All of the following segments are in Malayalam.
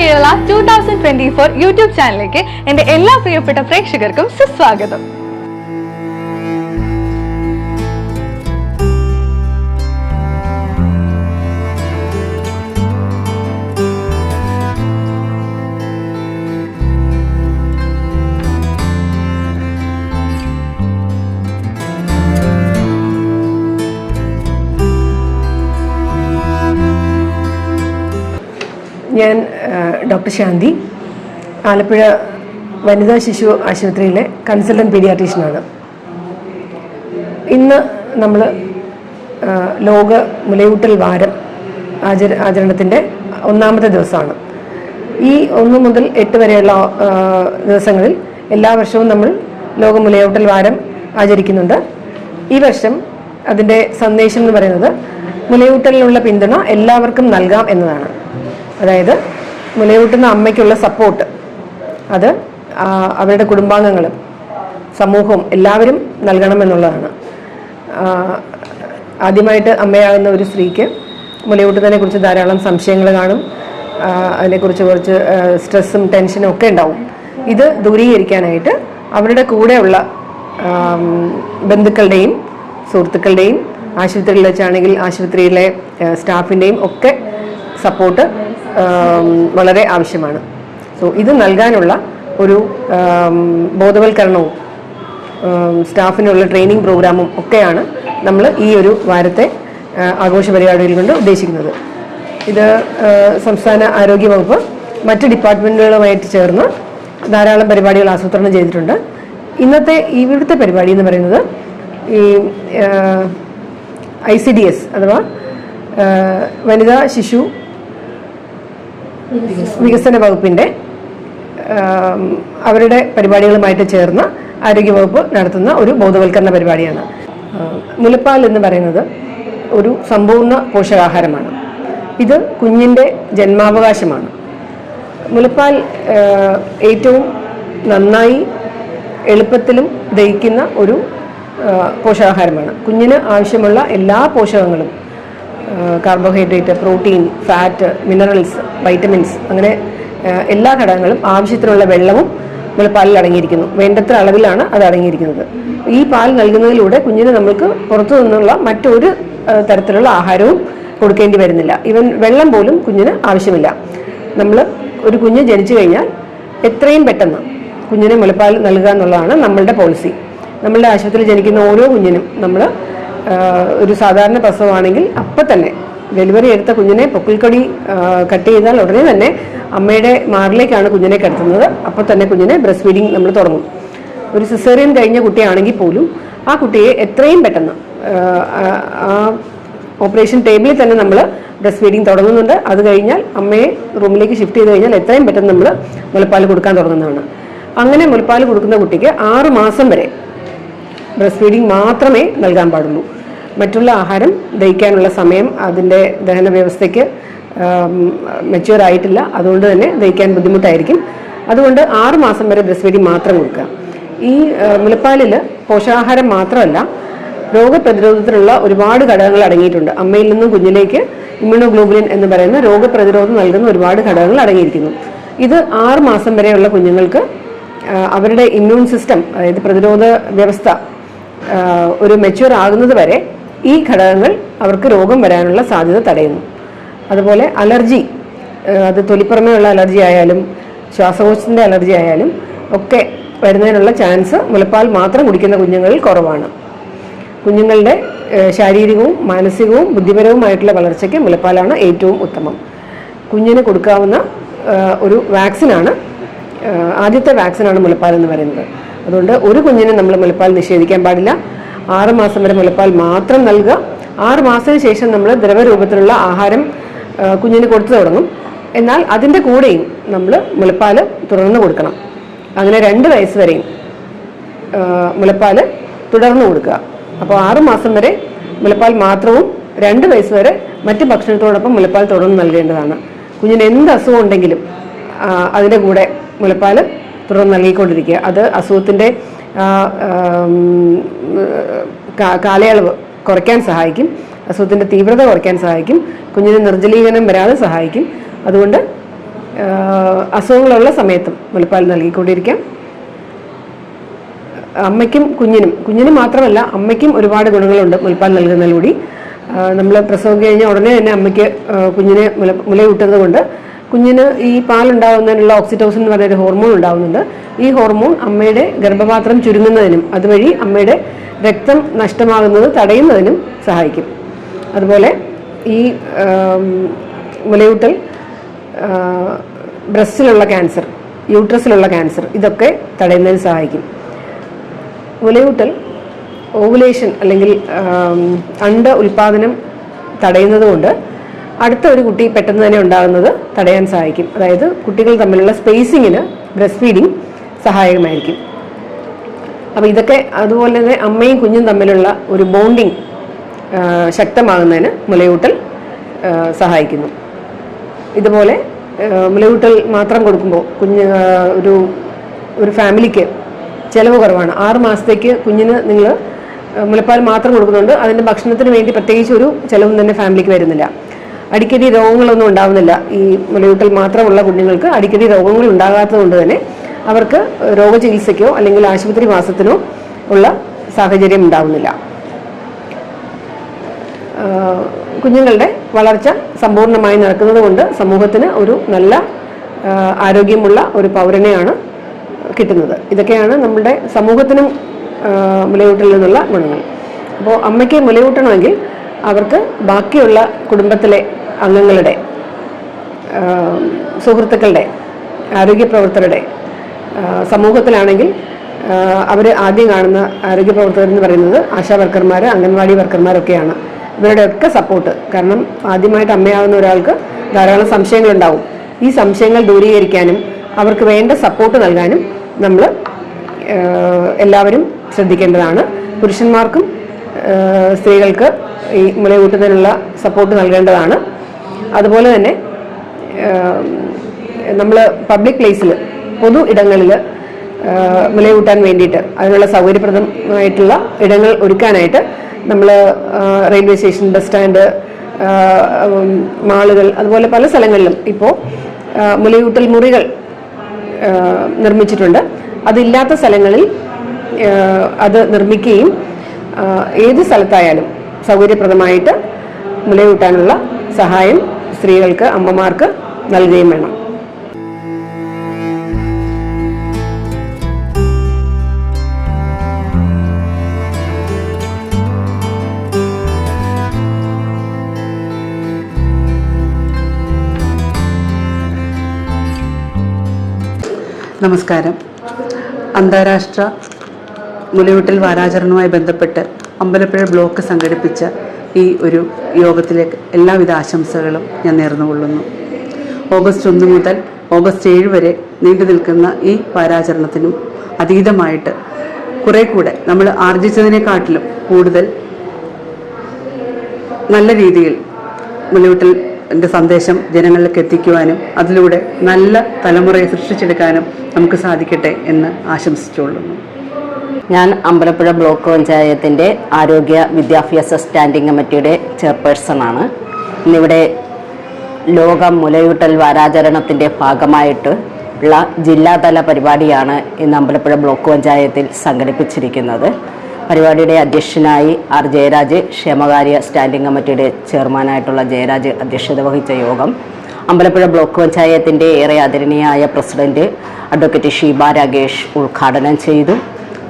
Kerala two thousand twenty four YouTube ചാനലിലേക്ക് എന്റെ എല്ലാ പ്രിയപ്പെട്ട പ്രേക്ഷകർക്കും സുസ്വാഗതം. ഞാൻ ഡോക്ടർ ശാന്തി ആലപ്പുഴ വനിതാ ശിശു ആശുപത്രിയിലെ കൺസൾട്ടന്റ് പീഡിയാട്രീഷ്യനാണ്. ഇന്ന് നമ്മൾ ലോക മുലയൂട്ടൽ വാരം ആചര ആചരണത്തിന്റെ ഒന്നാമത്തെ ദിവസമാണ്. ഈ ഒന്ന് മുതൽ എട്ട് വരെയുള്ള ദിവസങ്ങളിൽ എല്ലാ വർഷവും നമ്മൾ ലോക മുലയൂട്ടൽ വാരം ആചരിക്കുന്നുണ്ട്. ഈ വർഷം അതിന്റെ സന്ദേശം എന്ന് പറയുന്നത് മുലയൂട്ടലിനുള്ള പിന്തുണ എല്ലാവർക്കും നൽകാം എന്നതാണ്. അതായത് മുലയൂട്ടുന്ന അമ്മയ്ക്കുള്ള സപ്പോർട്ട് അത് അവരുടെ കുടുംബാംഗങ്ങൾ സമൂഹവും എല്ലാവരും നൽകണമെന്നുള്ളതാണ്. ആദ്യമായിട്ട് അമ്മയാകുന്ന ഒരു സ്ത്രീക്ക് മുലയൂട്ടുന്നതിനെ കുറിച്ച് ധാരാളം സംശയങ്ങൾ കാണും. അതിനെക്കുറിച്ച് കുറച്ച് സ്ട്രെസ്സും ടെൻഷനും ഒക്കെ ഉണ്ടാവും. ഇത് ദൂരീകരിക്കാനായിട്ട് അവരുടെ കൂടെയുള്ള ബന്ധുക്കളുടെയും സുഹൃത്തുക്കളുടെയും ആശുപത്രിയിൽ വെച്ചാണെങ്കിൽ ആശുപത്രിയിലെ സ്റ്റാഫിന്റെയും ഒക്കെ സപ്പോർട്ട് വളരെ ആവശ്യമാണ്. സോ ഇത് നൽകാനുള്ള ഒരു ബോധവൽക്കരണവും സ്റ്റാഫിനുള്ള ട്രെയിനിങ് പ്രോഗ്രാമും ഒക്കെയാണ് നമ്മൾ ഈ ഒരു വാരത്തെ ആഘോഷ പരിപാടികൾ കൊണ്ട് ഉദ്ദേശിക്കുന്നത്. ഇത് സംസ്ഥാന ആരോഗ്യ വകുപ്പ് മറ്റ് ഡിപ്പാർട്ട്മെന്റുകളുമായിട്ട് ചേർന്ന് ധാരാളം പരിപാടികൾ ആസൂത്രണം ചെയ്തിട്ടുണ്ട്. ഇന്നത്തെ ഇവിടുത്തെ പരിപാടി എന്ന് പറയുന്നത് ഈ ഐ സി ഡി എസ് അഥവാ വനിതാ ശിശു വികസന വകുപ്പിന്റെ അവരുടെ പരിപാടികളുമായിട്ട് ചേർന്ന് ആരോഗ്യവകുപ്പ് നടത്തുന്ന ഒരു ബോധവൽക്കരണ പരിപാടിയാണ്. മുലപ്പാൽ എന്ന് പറയുന്നത് ഒരു സമ്പൂർണ പോഷകാഹാരമാണ്. ഇത് കുഞ്ഞിന്റെ ജന്മാവകാശമാണ്. മുലപ്പാൽ ഏറ്റവും നന്നായി എളുപ്പത്തിലും ദഹിക്കുന്ന ഒരു പോഷകാഹാരമാണ്. കുഞ്ഞിന് ആവശ്യമുള്ള എല്ലാ പോഷകങ്ങളും carbohydrate protein fat minerals vitamins അങ്ങനെ എല്ലാ ഘടകങ്ങളും ആവശ്യത്തിനുള്ള വെള്ളവും മുലപ്പാലിൽ അടങ്ങിയിരിക്കുന്നു. വേണ്ടത്ര അളവിലാണ് അത് അടങ്ങിയിരിക്കുന്നത്. ഈ പാൽ നൽകുന്നതിലൂടെ കുഞ്ഞിന് നമ്മൾക്ക് പുറത്തു നിന്നുള്ള മറ്റൊരു തരത്തിലുള്ള ആഹാരവും കൊടുക്കേണ്ടി വരുന്നില്ല. ഇവൻ വെള്ളം പോലും കുഞ്ഞിന് ആവശ്യമില്ല. നമ്മൾ ഒരു കുഞ്ഞ് ജനിച്ചു കഴിഞ്ഞാൽ എത്രയും പെട്ടെന്ന് കുഞ്ഞിന് മുലപ്പാൽ നൽകുക എന്നുള്ളതാണ് നമ്മളുടെ പോളിസി നമ്മളുടെ ആശുപത്രിയിൽ ജനിക്കുന്ന ഓരോ കുഞ്ഞിനും നമ്മൾ ഒരു സാധാരണ പ്രസവമാണെങ്കിൽ അപ്പം തന്നെ ഡെലിവറി എടുത്ത കുഞ്ഞിനെ പൊക്കിൾക്കൊടി കട്ട് ചെയ്താൽ ഉടനെ തന്നെ അമ്മയുടെ മാറിലേക്കാണ് കുഞ്ഞിനെ കിടത്തുന്നത്. അപ്പോൾ തന്നെ കുഞ്ഞിനെ ബ്രസ്റ്റ് ഫീഡിങ് നമ്മൾ തുടങ്ങും. ഒരു സിസേറിയൻ കഴിഞ്ഞ കുട്ടിയാണെങ്കിൽ പോലും ആ കുട്ടിയെ എത്രയും പെട്ടെന്ന് ആ, ഓപ്പറേഷൻ ടേബിളിൽ തന്നെ നമ്മൾ ബ്രസ്റ്റ് ഫീഡിങ് തുടങ്ങുന്നുണ്ട്. അത് കഴിഞ്ഞാൽ അമ്മയെ റൂമിലേക്ക് ഷിഫ്റ്റ് ചെയ്ത് കഴിഞ്ഞാൽ എത്രയും പെട്ടെന്ന് നമ്മൾ മുലപ്പാൽ കൊടുക്കാൻ തുടങ്ങുന്നതാണ്. അങ്ങനെ മുലപ്പാൽ കൊടുക്കുന്ന കുട്ടിക്ക് ആറ് മാസം വരെ ബ്രസ്റ്റ് ഫീഡിങ് മാത്രമേ നൽകാൻ പാടുള്ളൂ. മറ്റുള്ള ആഹാരം ദഹിക്കാനുള്ള സമയം അതിന്റെ ദഹന വ്യവസ്ഥയ്ക്ക് മെച്യൂർ ആയിട്ടില്ല. അതുകൊണ്ട് തന്നെ ദഹിക്കാൻ ബുദ്ധിമുട്ടായിരിക്കും. അതുകൊണ്ട് ആറ് മാസം വരെ ബ്രസ്വരി മാത്രം കൊടുക്കുക. ഈ മുലപ്പാലിൽ പോഷകാഹാരം മാത്രമല്ല രോഗപ്രതിരോധത്തിലുള്ള ഒരുപാട് ഘടകങ്ങൾ അടങ്ങിയിട്ടുണ്ട്. അമ്മയിൽ നിന്നും കുഞ്ഞിലേക്ക് ഇമ്മ്യൂണോഗ്ലോബുലിൻ എന്ന് പറയുന്ന രോഗപ്രതിരോധം നൽകുന്ന ഒരുപാട് ഘടകങ്ങൾ അടങ്ങിയിരിക്കുന്നു. ഇത് ആറ് മാസം വരെയുള്ള കുഞ്ഞുങ്ങൾക്ക് അവരുടെ ഇമ്മ്യൂൺ സിസ്റ്റം അതായത് പ്രതിരോധ വ്യവസ്ഥ ഒരു മെച്യൂർ ആകുന്നത് വരെ ഈ ഘടകങ്ങൾ അവർക്ക് രോഗം വരാനുള്ള സാധ്യത തടയുന്നു. അതുപോലെ അലർജി അത് തൊലിപ്പുറമേയുള്ള അലർജി ആയാലും ശ്വാസകോശത്തിന്റെ അലർജി ആയാലും ഒക്കെ വരുന്നതിനുള്ള ചാൻസ് മുലപ്പാൽ മാത്രം കുടിക്കുന്ന കുഞ്ഞുങ്ങളിൽ കുറവാണ്. കുഞ്ഞുങ്ങളുടെ ശാരീരികവും മാനസികവും ബുദ്ധിപരവുമായിട്ടുള്ള വളർച്ചയ്ക്ക് മുലപ്പാലാണ് ഏറ്റവും ഉത്തമം. കുഞ്ഞിന് കൊടുക്കാവുന്ന ഒരു വാക്സിനാണ് ആദ്യത്തെ വാക്സിനാണ് മുലപ്പാൽ എന്ന് പറയുന്നത്. അതുകൊണ്ട് ഒരു കുഞ്ഞിനെ നമ്മൾ മുലപ്പാൽ നിഷേധിക്കാൻ പാടില്ല. ആറ് മാസം വരെ മുലപ്പാൽ മാത്രം നൽകുക. ആറ് മാസത്തിന് ശേഷം നമ്മൾ ദ്രവരൂപത്തിലുള്ള ആഹാരം കുഞ്ഞിന് കൊടുത്തു തുടങ്ങും. എന്നാൽ അതിന്റെ കൂടെയും നമ്മൾ മുലപ്പാൽ തുടർന്ന് കൊടുക്കണം. അങ്ങനെ രണ്ട് വയസ്സ് വരെയും മുലപ്പാൽ തുടർന്ന് കൊടുക്കുക. അപ്പോൾ ആറ് മാസം വരെ മുലപ്പാൽ മാത്രവും രണ്ട് വയസ്സ് വരെ മറ്റ് ഭക്ഷണത്തോടൊപ്പം മുലപ്പാൽ തുടർന്ന് നൽകേണ്ടതാണ്. കുഞ്ഞിന് എന്ത് അസുഖം ഉണ്ടെങ്കിലും അതിന്റെ കൂടെ മുലപ്പാൽ തുടർന്ന് നൽകിക്കൊണ്ടിരിക്കുക. അത് അസുഖത്തിന്റെ കാലയളവ് കുറയ്ക്കാൻ സഹായിക്കും. അസുഖത്തിന്റെ തീവ്രത കുറയ്ക്കാൻ സഹായിക്കും. കുഞ്ഞിന് നിർജലീകരണം വരാതെ സഹായിക്കും. അതുകൊണ്ട് അസുഖങ്ങളുള്ള സമയത്തും മുലപ്പാൽ നൽകിക്കൊണ്ടിരിക്കാം. അമ്മയ്ക്കും കുഞ്ഞിനും കുഞ്ഞിനും മാത്രമല്ല അമ്മയ്ക്കും ഒരുപാട് ഗുണങ്ങളുണ്ട് മുലപ്പാൽ നൽകുന്നതിലൂടെ. നമ്മൾ പ്രസവം കഴിഞ്ഞ ഉടനെ തന്നെ അമ്മയ്ക്ക് കുഞ്ഞിനെ മുല മുലയൂട്ടുന്നത് കൊണ്ട് കുഞ്ഞിന് ഈ പാലുണ്ടാകുന്നതിനുള്ള ഓക്സിറ്റോസിൻ എന്ന് പറയുന്ന ഹോർമോൺ ഉണ്ടാകുന്നുണ്ട് ഈ ഹോർമോൺ അമ്മയുടെ ഗർഭപാത്രം ചുരുങ്ങുന്നതിനും അതുവഴി അമ്മയുടെ രക്തം നഷ്ടമാകുന്നത് തടയുന്നതിനും സഹായിക്കും. അതുപോലെ ഈ മുലയൂട്ടൽ ബ്രസ്റ്റിലുള്ള ക്യാൻസർ യൂട്രസിലുള്ള ക്യാൻസർ ഇതൊക്കെ തടയുന്നതിന് സഹായിക്കും. മുലയൂട്ടൽ ഓവുലേഷൻ അല്ലെങ്കിൽ അണ്ട ഉൽപാദനം തടയുന്നത് കൊണ്ട് അടുത്ത ഒരു കുട്ടി പെട്ടെന്ന് തന്നെ ഉണ്ടാകുന്നത് തടയാൻ സഹായിക്കും. അതായത് കുട്ടികൾ തമ്മിലുള്ള സ്പേസിങ്ങിന് ബ്രസ്റ്റ് ഫീഡിങ് സഹായകമായിരിക്കും. അപ്പോൾ ഇതൊക്കെ അതുപോലെ തന്നെ അമ്മയും കുഞ്ഞും തമ്മിലുള്ള ഒരു ബോണ്ടിങ് ശക്തമാകുന്നതിന് മുലയൂട്ടൽ സഹായിക്കുന്നു. ഇതുപോലെ മുലയൂട്ടൽ മാത്രം കൊടുക്കുമ്പോൾ കുഞ്ഞ് ഒരു ഒരു ഫാമിലിക്ക് ചിലവ് കുറവാണ്. ആറ് മാസത്തേക്ക് കുഞ്ഞിന് നിങ്ങൾ മുലപ്പാൽ മാത്രം കൊടുക്കുന്നുണ്ട്. അതിന്റെ ഭക്ഷണത്തിന് വേണ്ടി പ്രത്യേകിച്ച് ഒരു ചിലവും തന്നെ ഫാമിലിക്ക് വരുന്നില്ല. അടിക്കടി രോഗങ്ങളൊന്നും ഉണ്ടാവുന്നില്ല. ഈ മുലയൂട്ടൽ മാത്രമുള്ള കുഞ്ഞുങ്ങൾക്ക് അടിക്കടി രോഗങ്ങൾ ഉണ്ടാകാത്തത് കൊണ്ട് തന്നെ അവർക്ക് രോഗചികിത്സയ്ക്കോ അല്ലെങ്കിൽ ആശുപത്രി വാസത്തിനോ ഉള്ള സാഹചര്യം ഉണ്ടാവുന്നില്ല. കുഞ്ഞുങ്ങളുടെ വളർച്ച സമ്പൂർണമായി നടക്കുന്നത് കൊണ്ട് സമൂഹത്തിന് ഒരു നല്ല ആരോഗ്യമുള്ള ഒരു പൗരനെയാണ് കിട്ടുന്നത്. ഇതൊക്കെയാണ് നമ്മുടെ സമൂഹത്തിനും മുലയൂട്ടിൽ നിന്നുള്ള ഗുണങ്ങൾ. അപ്പോൾ അമ്മയ്ക്ക് മുലയൂട്ടണമെങ്കിൽ അവർക്ക് ബാക്കിയുള്ള കുടുംബത്തിലെ അംഗങ്ങളുടെ സുഹൃത്തുക്കളുടെ ആരോഗ്യ പ്രവർത്തകരുടെ ആഹ് സമൂഹത്തിലാണെങ്കിൽ അവർ ആദ്യം കാണുന്ന ആരോഗ്യ എന്ന് പറയുന്നത് ആശാ വർക്കർമാർ അംഗൻവാടി വർക്കർമാരൊക്കെയാണ്. ഇവരുടെ ഒക്കെ സപ്പോർട്ട്. കാരണം ആദ്യമായിട്ട് അമ്മയാവുന്ന ഒരാൾക്ക് ധാരാളം സംശയങ്ങളുണ്ടാവും. ഈ സംശയങ്ങൾ ദൂരീകരിക്കാനും അവർക്ക് വേണ്ട സപ്പോർട്ട് നൽകാനും നമ്മൾ എല്ലാവരും ശ്രദ്ധിക്കേണ്ടതാണ്. പുരുഷന്മാർക്കും സ്ത്രീകൾക്ക് ഈ മുലയൂട്ടുന്നതിനുള്ള സപ്പോർട്ട് നൽകേണ്ടതാണ്. അതുപോലെ തന്നെ നമ്മൾ പബ്ലിക് പ്ലേസിൽ പൊതു ഇടങ്ങളിൽ മുലയൂട്ടാൻ വേണ്ടിയിട്ട് അതിനുള്ള സൗകര്യപ്രദമായിട്ടുള്ള ഇടങ്ങൾ ഒരുക്കാനായിട്ട് നമ്മൾ റെയിൽവേ സ്റ്റേഷൻ ബസ് സ്റ്റാൻഡ് മാളുകൾ അതുപോലെ പല സ്ഥലങ്ങളിലും ഇപ്പോൾ മുലയൂട്ടൽ മുറികൾ നിർമ്മിച്ചിട്ടുണ്ട്. അതില്ലാത്ത സ്ഥലങ്ങളിൽ അത് നിർമ്മിക്കുകയും ഏത് സ്ഥലത്തായാലും സൗകര്യപ്രദമായിട്ട് മുലയൂട്ടാനുള്ള സഹായം സ്ത്രീകൾക്ക് അമ്മമാർക്ക് നൽകുകയും വേണം. നമസ്കാരം. അന്താരാഷ്ട്ര മുലയൂട്ടൽ വാരാചരണവുമായി ബന്ധപ്പെട്ട് അമ്പലപ്പുഴ ബ്ലോക്ക് സംഘടിപ്പിച്ച ഈ ഒരു യോഗത്തിലേക്ക് എല്ലാവിധ ആശംസകളും ഞാൻ നേർന്നുകൊള്ളുന്നു. ഓഗസ്റ്റ് ഒന്ന് മുതൽ ഓഗസ്റ്റ് ഏഴ് വരെ നീണ്ടു നിൽക്കുന്ന ഈ വാരാചരണത്തിനും അതീതമായിട്ട് കുറെ കൂടെ നമ്മൾ ആർജിച്ചതിനെക്കാട്ടിലും കൂടുതൽ നല്ല രീതിയിൽ മുലയൂട്ടലിന്റെ സന്ദേശം ജനങ്ങളിലേക്ക് എത്തിക്കുവാനും അതിലൂടെ നല്ല തലമുറയെ സൃഷ്ടിച്ചെടുക്കാനും നമുക്ക് സാധിക്കട്ടെ എന്ന് ആശംസിച്ചുകൊള്ളുന്നു. ഞാൻ അമ്പലപ്പുഴ ബ്ലോക്ക് പഞ്ചായത്തിന്റെ ആരോഗ്യ വിദ്യാഭ്യാസ സ്റ്റാൻഡിംഗ് കമ്മിറ്റിയുടെ ചെയർപേഴ്സൺ ആണ്. ഇന്നിവിടെ ലോക മുലയൂട്ടൽ വാരാചരണത്തിന്റെ ഭാഗമായിട്ട് ഉള്ള ജില്ലാതല പരിപാടിയാണ് ഇന്ന് അമ്പലപ്പുഴ ബ്ലോക്ക് പഞ്ചായത്തിൽ സംഘടിപ്പിച്ചിരിക്കുന്നത്. പരിപാടിയുടെ അധ്യക്ഷനായി ആർ ജയരാജ് ക്ഷേമകാര്യ സ്റ്റാൻഡിംഗ് കമ്മിറ്റിയുടെ ചെയർമാനായിട്ടുള്ള ജയരാജ് അധ്യക്ഷത വഹിച്ച യോഗം. അമ്പലപ്പുഴ ബ്ലോക്ക് പഞ്ചായത്തിന്റെ ഏറെ ആദരണീയായ പ്രസിഡന്റ് അഡ്വക്കേറ്റ് ഷീബ രാഗേഷ് ഉദ്ഘാടനം ചെയ്തു.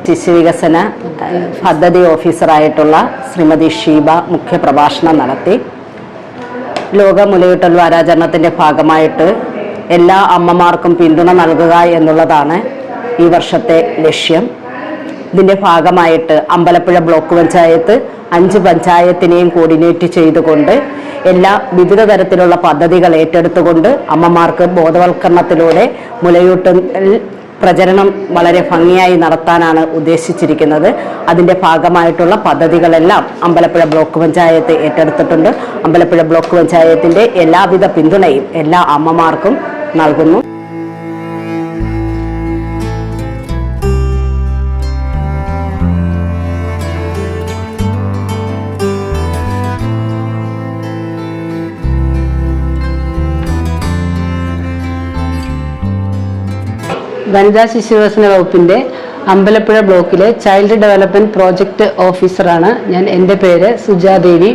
ശിശുവികസന വികസന പദ്ധതി ഓഫീസറായിട്ടുള്ള ശ്രീമതി ഷീബ മുഖ്യപ്രഭാഷണം നടത്തി. ലോക മുലയൂട്ടൽ വാരാചരണത്തിന്റെ ഭാഗമായിട്ട് എല്ലാ അമ്മമാർക്കും പിന്തുണ നൽകുക എന്നുള്ളതാണ് ഈ വർഷത്തെ ലക്ഷ്യം. ഇതിന്റെ ഭാഗമായിട്ട് അമ്പലപ്പുഴ ബ്ലോക്ക് പഞ്ചായത്ത് അഞ്ച് പഞ്ചായത്തിനെയും കോർഡിനേറ്റ് ചെയ്തുകൊണ്ട് എല്ലാ വിവിധ തരത്തിലുള്ള പദ്ധതികൾ ഏറ്റെടുത്തുകൊണ്ട് അമ്മമാർക്ക് ബോധവൽക്കരണത്തിലൂടെ മുലയൂട്ടൽ പ്രചരണം വളരെ ഭംഗിയായി നടത്താനാണ് ഉദ്ദേശിച്ചിരിക്കുന്നത്. അതിന്റെ ഭാഗമായിട്ടുള്ള പദ്ധതികളെല്ലാം അമ്പലപ്പുഴ ബ്ലോക്ക് പഞ്ചായത്ത് ഏറ്റെടുത്തിട്ടുണ്ട്. അമ്പലപ്പുഴ ബ്ലോക്ക് പഞ്ചായത്തിന്റെ എല്ലാവിധ പിന്തുണയും എല്ലാ അമ്മമാർക്കും നൽകുന്നു. വനിതാ ശിശുവികസന വകുപ്പിന്റെ അമ്പലപ്പുഴ ബ്ലോക്കിലെ ചൈൽഡ് ഡെവലപ്മെന്റ് പ്രോജക്റ്റ് ഓഫീസറാണ് ഞാൻ എന്റെ പേര് സുജാദേവി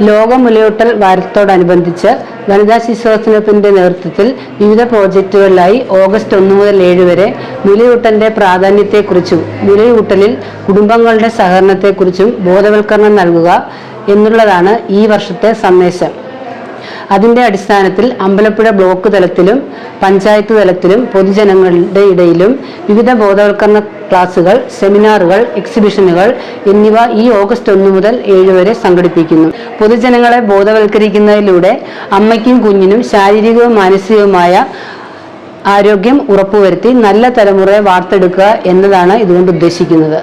ലോക മുലയൂട്ടൽ വാരത്തോടനുബന്ധിച്ച് വനിതാ ശിശുവികസനത്തിന്റെ നേതൃത്വത്തിൽ വിവിധ പ്രോജക്റ്റുകളിലായി ഓഗസ്റ്റ് ഒന്ന് മുതൽ ഏഴ് വരെ മുലയൂട്ടലിന്റെ പ്രാധാന്യത്തെക്കുറിച്ചും മുലയൂട്ടലിൽ കുടുംബങ്ങളുടെ സഹകരണത്തെക്കുറിച്ചും ബോധവൽക്കരണം നൽകുക എന്നുള്ളതാണ് ഈ വർഷത്തെ സന്ദേശം. അതിന്റെ അടിസ്ഥാനത്തിൽ അമ്പലപ്പുഴ ബ്ലോക്ക് തലത്തിലും പഞ്ചായത്ത് തലത്തിലും പൊതുജനങ്ങളുടെ ഇടയിലും വിവിധ ബോധവൽക്കരണ ക്ലാസുകൾ സെമിനാറുകൾ എക്സിബിഷനുകൾ എന്നിവ ഈ ഓഗസ്റ്റ് ഒന്ന് മുതൽ ഏഴ് വരെ സംഘടിപ്പിക്കുന്നു. പൊതുജനങ്ങളെ ബോധവൽക്കരിക്കുന്നതിലൂടെ അമ്മയ്ക്കും കുഞ്ഞിനും ശാരീരികവും മാനസികവുമായ ആരോഗ്യം ഉറപ്പുവരുത്തി നല്ല തലമുറയെ വാർത്തെടുക്കുക എന്നതാണ് ഇതുകൊണ്ട് ഉദ്ദേശിക്കുന്നത്.